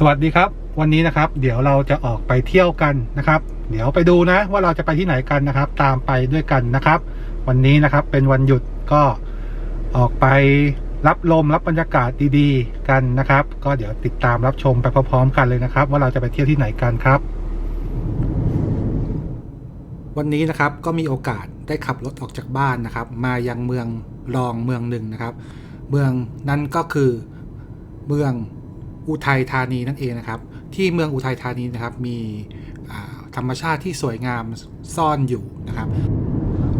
สวัสดีครับ วันนี้นะครับ เดี๋ยวเราจะออกไปเที่ยวกันนะครับ เดี๋ยวไปดูนะว่าเราจะไปที่ไหนกันนะครับ ตามไปด้วยกันนะครับ วันนี้นะครับเป็นวันหยุดก็ออกไปรับลมรับบรรยากาศดีๆ กันนะครับ ก็เดี๋ยวติดตามรับชมไปพร้อมๆ กันเลยนะครับ ว่าเราจะไปเที่ยวที่ไหนกันครับ วันนี้นะครับก็มีโอกาสได้ขับรถออกจากบ้านนะครับ มายังเมืองรองเมืองหนึ่งนะครับ เมืองนั้นก็คือเมือง อุทัยธานีนั่นเองนะครับ ที่เมืองอุทัยธานีนะครับมีธรรมชาติที่สวยงามซ่อนอยู่นะครับ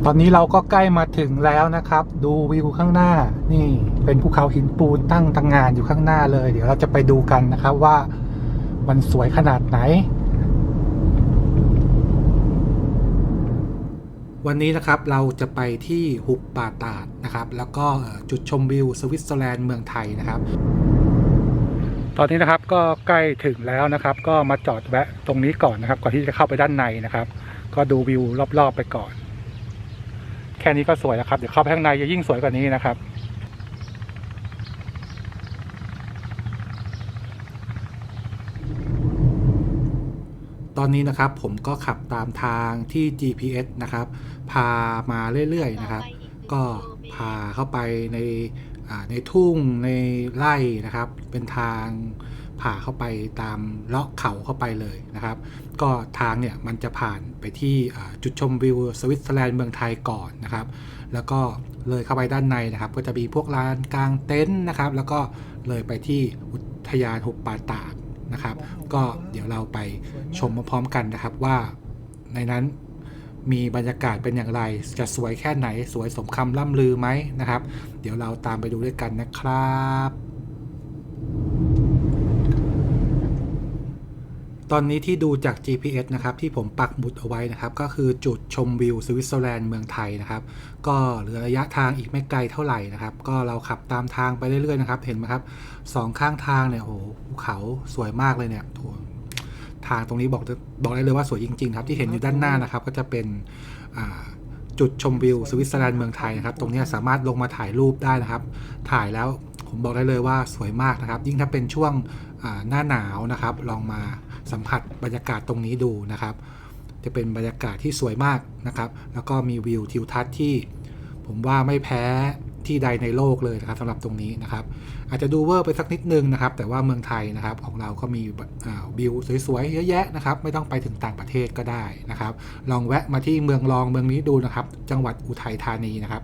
ตอนนี้เราก็ใกล้มาถึงแล้วนะครับ ดูวิวข้างหน้านี่เป็นภูเขาหินปูนตั้งตังงานอยู่ข้างหน้าเลย เดี๋ยวเราจะไปดูกันนะครับว่ามันสวยขนาดไหน วันนี้นะครับเราจะไปที่หุบป่าตาดนะครับ แล้วก็จุดชมวิวสวิตเซอร์แลนด์เมืองไทยนะครับ ตอนนี้นะครับก็ใกล้ถึงแล้วนะครับ ก็มาจอดแวะตรงนี้ก่อนนะครับ ก่อนที่จะเข้าไปด้านในนะครับ ก็ดูวิวรอบๆไปก่อน แค่นี้ก็สวยแล้วครับ เดี๋ยวเข้าไปข้างในจะยิ่งสวยกว่านี้นะครับตอนนี้นะครับผมก็ขับตามทางที่ GPS นะครับ พามาเรื่อยๆนะครับ ก็พาเข้าไปในอ่า ในทุ่งในไร่นะครับ เป็นทางผ่าเข้าไปตามเลาะเขาเข้าไปเลยนะครับ ก็ทางเนี่ยมันจะผ่านไปที่จุดชมวิวสวิตเซอร์แลนด์เมืองไทยก่อนนะครับ แล้วก็เลยเข้าไปด้านในนะครับ ก็จะมีพวกลานกลางเต็นท์นะครับ แล้วก็เลยไปที่อุทยานหุบป่าตาดนะครับ ก็เดี๋ยวเราไปชมพร้อมๆกันนะครับว่าในนั้น มีบรรยากาศเป็นอย่างไร จะสวยแค่ไหนสวยสมคำล่ำลือไหมนะครับ เดี๋ยวเราตามไปดูด้วยกันนะครับตอนนี้ที่ดูจาก GPS นะครับที่ผมปักหมุดเอาไว้นะครับ ก็คือจุดชมวิวสวิตเซอร์แลนด์เมืองไทยนะครับ ก็เหลือระยะทางอีกไม่ไกลเท่าไหร่นะครับ ก็เราขับตามทางไปเรื่อยๆนะครับ เห็นไหมครับสองข้างทางเนี่ยโอ้โหภูเขาสวยมากเลยเนี่ยโอ้โห ทางตรงนี้บอกบอกได้เลยว่าสวยจริงๆครับที่เห็นอยู่ด้านหน้านะครับ ก็จะเป็นจุดชมวิวสวิตเซอร์แลนด์เมืองไทยนะครับ ตรงนี้สามารถลงมาถ่ายรูปได้นะครับ ถ่ายแล้วผมบอกได้เลยว่าสวยมากนะครับ ยิ่งถ้าเป็นช่วงหน้าหนาวนะครับ ลองมาสัมผัสบรรยากาศตรงนี้ดูนะครับ จะเป็นบรรยากาศที่สวยมากนะครับ แล้วก็มีวิวทิวทัศน์ที่ ผมว่าไม่แพ้ ที่ใดในโลกเลยนะครับสำหรับตรงนี้นะครับ อาจจะดูเวอร์ไปสักนิดนึงนะครับ แต่ว่าเมืองไทยนะครับของเราก็มีอ่าวิวสวยๆเยอะแยะนะครับ ไม่ต้องไปถึงต่างประเทศก็ได้นะครับ ลองแวะมาที่เมืองรองเมืองนี้ดูนะครับ จังหวัดอุทัยธานีนะครับ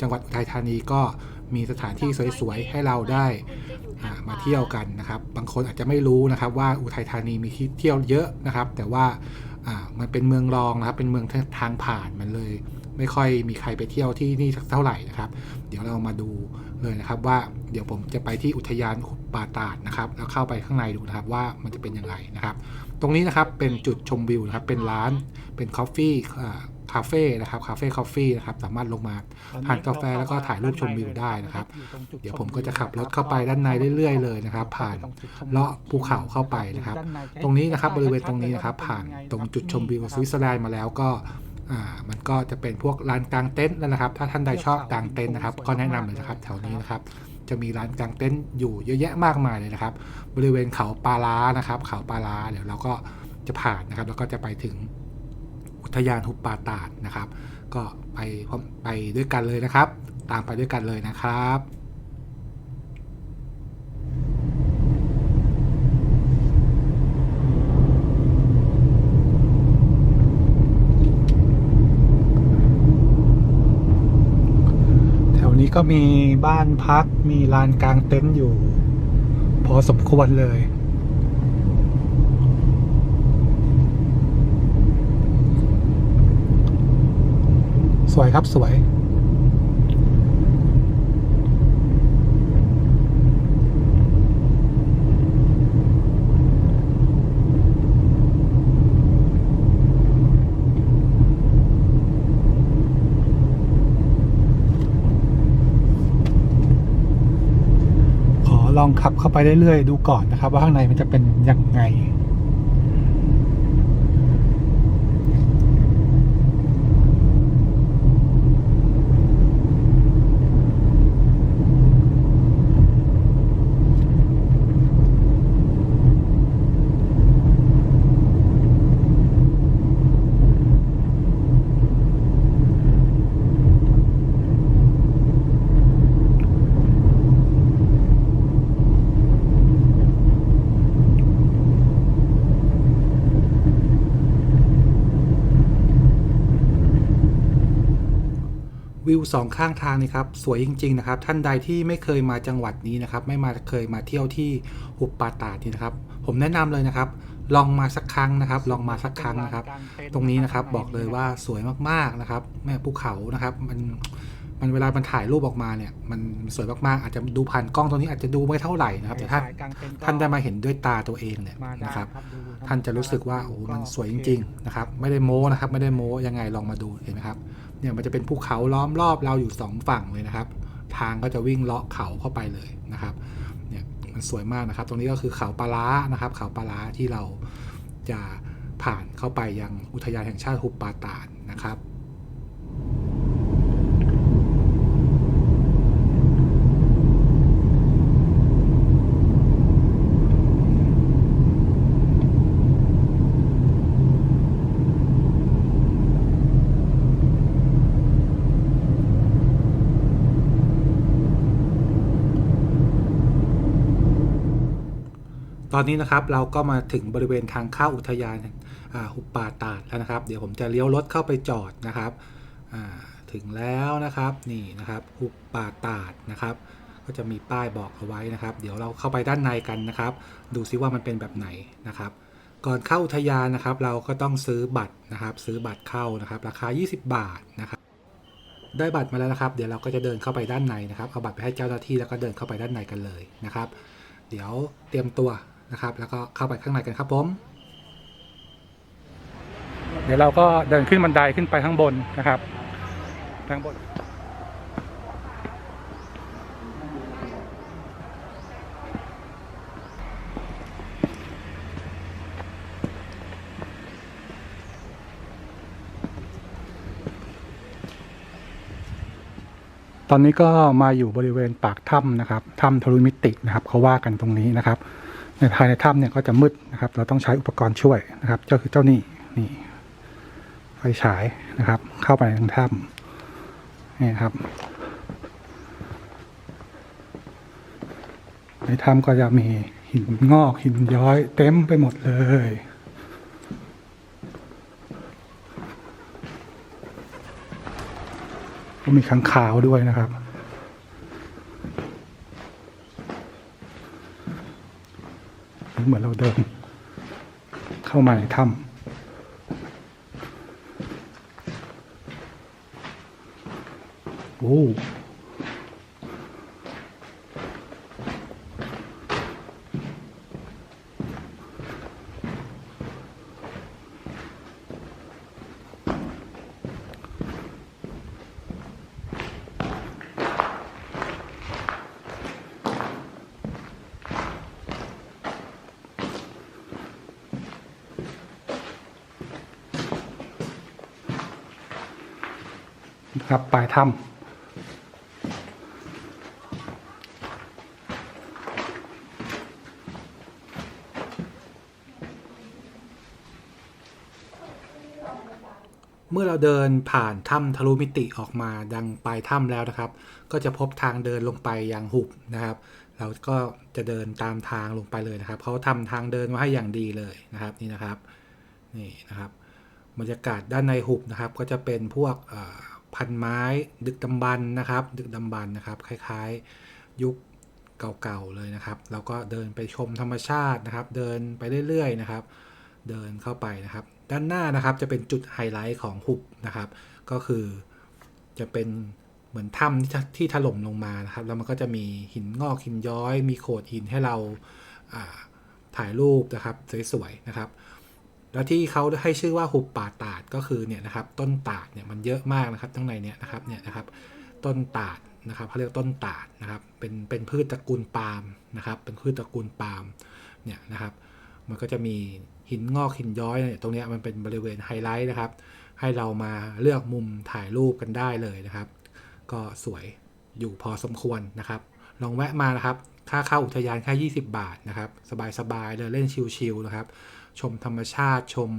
จังหวัดอุทัยธานีก็มีสถานที่สวยๆให้เราได้มาเที่ยวกันนะครับ บางคนอาจจะไม่รู้นะครับ ว่าอุทัยธานีมีที่เที่ยวเยอะนะครับ แต่ว่ามันเป็นเมืองรองนะครับ เป็นเมืองทางผ่านมันเลย ไม่ค่อยมีใครไปเที่ยวที่นี่สักเท่าไหร่นะครับ เดี๋ยวเรามาดูเลยนะครับว่าเดี๋ยวผมจะไปที่อุทยานป่าตาดนะครับ แล้วเข้าไปข้างในดูนะครับว่ามันจะเป็นยังไงนะครับ ตรงนี้นะครับเป็นจุดชมวิวนะครับ เป็นร้านเป็นคอฟฟี่คาเฟ่นะครับคาเฟ่คอฟฟี่นะครับสามารถลงมาทานกาแฟแล้วก็ถ่ายรูปชมวิวได้นะครับ เดี๋ยวผมก็จะขับรถเข้าไปด้านในเรื่อยๆเลยนะครับ ผ่านเลาะภูเขาเข้าไปนะครับ ตรงนี้นะครับบริเวณตรงนี้นะครับ ผ่านตรงจุดชมวิวสวิตเซอร์แลนด์มาแล้วก็ อ่ามันก็จะเป็นพวกลานกลางเต็นท์แล้วนะครับ ถ้าท่านใดชอบกลางเต็นท์นะครับ ก็แนะนำเลยนะครับ แถวนี้นะครับ จะมีลานกลางเต็นท์อยู่เยอะแยะมากมายเลยนะครับ บริเวณเขาปาล้านะครับ เขาปาล้าเดี๋ยวเราก็จะผ่านนะครับ แล้วก็จะไปถึงอุทยานหุบป่าตาดนะครับ ก็ไปพร้อมไปด้วยกันเลยนะครับ ตามไปด้วยกันเลยนะครับ ก็มีบ้านพัก มีลานกลางเต็นท์อยู่ พอสมควรเลย สวยครับสวย ลองขับเข้าไปเรื่อยๆดูก่อนนะครับ ว่าข้างในมันจะเป็นยังไง วิวสองข้างทางนี่ครับสวยจริง ๆ นะครับ ท่านใดที่ไม่เคยมาจังหวัดนี้นะครับ ไม่มาเคยมาเที่ยวที่หุบป่าตาดนี่นะครับ ผมแนะนำเลยนะครับ ลองมาสักครั้งนะครับ ลองมาสักครั้งนะครับ ตรงนี้นะครับบอกเลยว่าสวยมากๆนะครับแม่ภูเขานะครับมันมันเวลามันถ่ายรูปออกมาเนี่ยมันสวยมากๆอาจจะดูผ่านกล้องตรงนี้อาจจะดูไม่เท่าไหร่นะครับแต่ถ้าท่านได้มาเห็นด้วยตาตัวเองเนี่ยนะครับ ท่านจะรู้สึกว่าโอ้โหมันสวยจริง ๆ นะครับ ไม่ได้โม้นะครับ ไม่ได้โม้ยังไงลองมาดูเห็นไหมครับ เนี่ยมันจะเป็นภูเขาล้อมรอบเราอยู่สองฝั่งเลยนะครับ ทางก็จะวิ่งเลาะเขาเข้าไปเลยนะครับเนี่ยมันสวยมากนะครับ ตรงนี้ก็คือเขาปลาร้านะครับ เขาปลาร้าที่เราจะผ่านเข้าไปยังอุทยานแห่งชาติหุบปาตานนะครับ ตอนนี้นะครับเราก็มาถึงบริเวณทางเข้าอุทยานอ่าหุบป่าตาดแล้วนะครับ เดี๋ยวผมจะเลี้ยวรถเข้าไปจอดนะครับถึงแล้วนะครับนี่นะครับหุบป่าตาดนะครับ ก็จะมีป้ายบอกเอาไว้นะครับ เดี๋ยวเราเข้าไปด้านในกันนะครับ ดูซิว่ามันเป็นแบบไหนนะครับ ก่อนเข้าอุทยานนะครับ เราก็ต้องซื้อบัตรนะครับ ซื้อบัตรเข้านะครับ ราคา 20 บาทนะครับได้บัตรมาแล้วนะครับ เดี๋ยวเราก็จะเดินเข้าไปด้านในนะครับเอาบัตรไปให้เจ้าหน้าที่แล้วก็เดินเข้าไปด้านในกันเลยนะครับ เดี๋ยวเตรียมตัว นะครับ แล้วก็เข้าไปข้างในกันครับผม เดี๋ยวเราก็เดินขึ้นบันไดขึ้นไปข้างบนนะครับข้างบนตอนนี้ก็มาอยู่บริเวณปากถ้ำนะครับถ้ำทะลุมิตินะครับเขาว่ากันตรงนี้นะครับ ในภายในถ้ำเนี่ยก็จะมืดนะครับ เราต้องใช้อุปกรณ์ช่วยนะครับก็คือเจ้านี่นี่ไฟฉายนะครับ เข้าไปในถ้ำนี่ครับ ในถ้ำก็จะมีหินงอกหินย้อยเต็มไปหมดเลยก็มีขังขาวด้วยนะครับ เหมือนเราเดิม เข้ามาในถ้ำโอ้ นะครับปลายถ้ำเมื่อเราเดินผ่านถ้ำทะลุมิติออกมาดังปลายถ้ำแล้วนะครับ ก็จะพบทางเดินลงไปยังหุบนะครับ เราก็จะเดินตามทางลงไปเลยนะครับเขาทำทางเดินมาให้อย่างดีเลยนะครับนี่นะครับนี่นะครับบรรยากาศด้านในหุบนะครับก็จะเป็นพวกอ พันไม้ ดึกดำบรรพ์นะครับ ดึกดำบรรพ์นะครับ คล้าย ๆ ยุคเก่าๆเลยนะครับ แล้วก็เดินไปชมธรรมชาตินะครับ เดินไปเรื่อยๆนะครับ เดินเข้าไปนะครับ ด้านหน้านะครับจะเป็นจุดไฮไลท์ของหุบนะครับ ก็คือจะเป็นเหมือนถ้ำที่ที่ถล่มลงมานะครับ แล้วมันก็จะมีหินงอกหินย้อย มีโขดหินให้เราถ่ายรูปนะครับสวยๆนะครับ แล้วที่เขาให้ชื่อว่าหุบป่าตาดก็คือเนี่ยนะครับต้นตาดเนี่ยมันเยอะมากนะครับข้างในเนี่ยนะครับเนี่ยนะครับต้นตาดนะครับเขาเรียกต้นตาดนะครับเป็นเป็นพืชตระกูลปาล์มนะครับเป็นพืชตระกูลปาล์มเนี่ยนะครับมันก็จะมีหินงอกหินย้อยเนี่ยตรงเนี้ยมันเป็นบริเวณไฮไลท์นะครับ ให้เรามาเลือกมุมถ่ายรูปกันได้เลยนะครับ ก็สวยอยู่พอสมควรนะครับ ลองแวะมานะครับ ค่าเข้าอุทยานแค่ 20 บาทนะครับ สบายๆเลยเล่นชิลๆนะครับ ชมธรรมชาติชม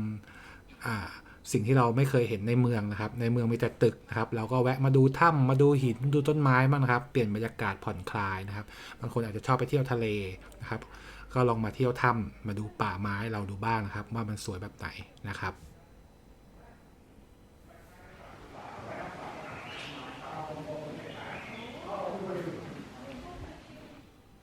สิ่งที่เราไม่เคยเห็นในเมืองนะครับ ในเมืองมีแต่ตึกนะครับ เราก็แวะมาดูถ้ำมาดูหินดูต้นไม้บ้างนะครับ เปลี่ยนบรรยากาศผ่อนคลายนะครับ บางคนอาจจะชอบไปเที่ยวทะเลนะครับ ก็ลองมาเที่ยวถ้ำมาดูป่าไม้เราดูบ้างนะครับ ว่ามันสวยแบบไหนนะครับ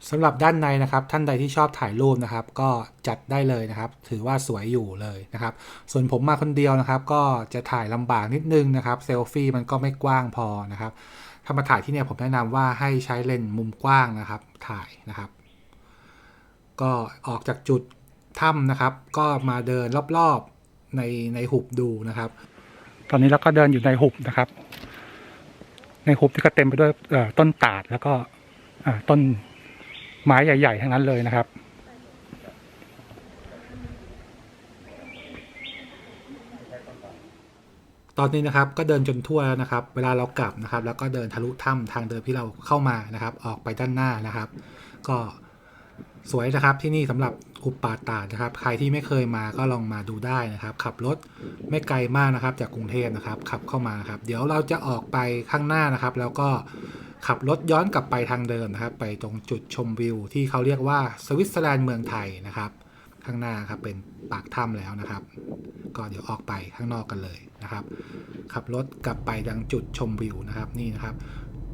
สำหรับด้านในนะครับ ท่านใดที่ชอบถ่ายรูปนะครับ ก็จัดได้เลยนะครับ ถือว่าสวยอยู่เลยนะครับ ส่วนผมมาคนเดียวนะครับ ก็จะถ่ายลำบากนิดนึงนะครับเซลฟี่มันก็ไม่กว้างพอนะครับถ้ามาถ่ายที่เนี่ยผมแนะนำว่าให้ใช้เลนส์มุมกว้างนะครับ ถ่ายนะครับ ก็ออกจากจุดถ้ำนะครับ ก็มาเดินรอบๆในในหุบดูนะครับ ตอนนี้เราก็เดินอยู่ในหุบนะครับ ในหุบที่ก็เต็มไปด้วยต้นตาดแล้วก็ต้น ไม้ใหญ่ ๆ ทั้งนั้นเลยนะครับ ตอนนี้นะครับก็เดินจนทั่วแล้วนะครับ เวลาเรากลับนะครับ แล้วก็เดินทะลุถ้ำทางเดินที่เราเข้ามานะครับ ออกไปด้านหน้านะครับ ก็ สวยนะครับที่นี่สำหรับอุปปาตานะครับ ใครที่ไม่เคยมาก็ลองมาดูได้นะครับ ขับรถไม่ไกลมากนะครับ จากกรุงเทพนะครับ ขับเข้ามาครับ เดี๋ยวเราจะออกไปข้างหน้านะครับ แล้วก็ขับรถย้อนกลับไปทางเดิมนะครับ ไปตรงจุดชมวิว ที่เขาเรียกว่าสวิตเซอร์แลนด์เมืองไทยนะครับ ข้างหน้าครับเป็นปากถ้ำแล้วนะครับก็เดี๋ยวออกไปข้างนอกกันเลยนะครับ ขับรถกลับไปยังจุดชมวิวนะครับนี่นะครับ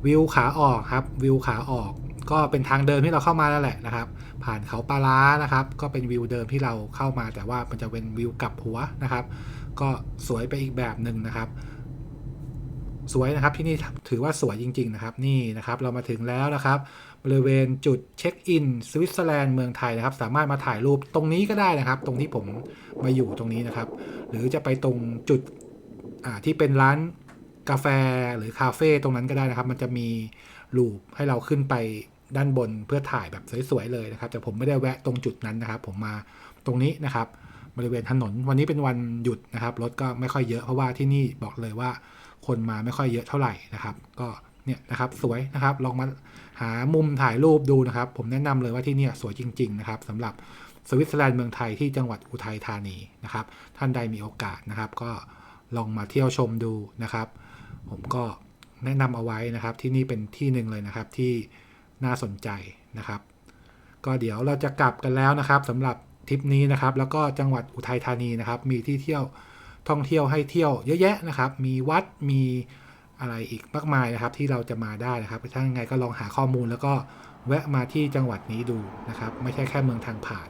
วิวขาออกครับวิวขาออก ก็เป็นทางเดิมที่เราเข้ามาแล้วแหละนะครับ ผ่านเขาปลาล้านะครับ ก็เป็นวิวเดิมที่เราเข้ามา แต่ว่ามันจะเป็นวิวกลับหัวนะครับ ก็สวยไปอีกแบบหนึ่งนะครับ สวยนะครับที่นี่ถือว่าสวยจริง ๆ นะครับ นี่นะครับเรามาถึงแล้วนะครับ บริเวณจุดเช็คอินสวิตเซอร์แลนด์เมืองไทยนะครับ สามารถมาถ่ายรูปตรงนี้ก็ได้นะครับ ตรงที่ผมมาอยู่ตรงนี้นะครับ หรือจะไปตรงจุดที่เป็นร้านกาแฟหรือคาเฟ่ตรงนั้นก็ได้นะครับ มันจะมีลูปให้เราขึ้นไป ด้านบนเพื่อถ่ายแบบสวยๆเลยนะครับ แต่ผมไม่ได้แวะตรงจุดนั้นนะครับ ผมมาตรงนี้นะครับ บริเวณถนนวันนี้เป็นวันหยุดนะครับรถก็ไม่ค่อยเยอะเพราะว่าที่นี่บอกเลยว่า คนมาไม่ค่อยเยอะเท่าไหร่นะครับ ก็เนี่ยนะครับสวยนะครับลองมาหามุมถ่ายรูปดูนะครับ ผมแนะนำเลยว่าที่นี่สวยจริง ๆ นะครับสำหรับสวิตเซอร์แลนด์เมืองไทยที่จังหวัดอุทัยธานีนะครับ ท่านใดมีโอกาสนะครับ ก็ลองมาเที่ยวชมดูนะครับ ผมก็แนะนำเอาไว้นะครับที่นี่เป็นที่หนึ่งเลยนะครับที่ น่าสนใจนะครับ ก็เดี๋ยวเราจะกลับกันแล้วนะครับสำหรับทริปนี้นะครับ แล้วก็จังหวัดอุทัยธานีนะครับ มีที่เที่ยวท่องเที่ยวให้เที่ยวเยอะแยะนะครับ มีวัดมีอะไรอีกมากมายนะครับ ที่เราจะมาได้นะครับถ้ายังไงก็ลองหาข้อมูลแล้วก็แวะมาที่จังหวัดนี้ดูนะครับ ไม่ใช่แค่เมืองทางผ่าน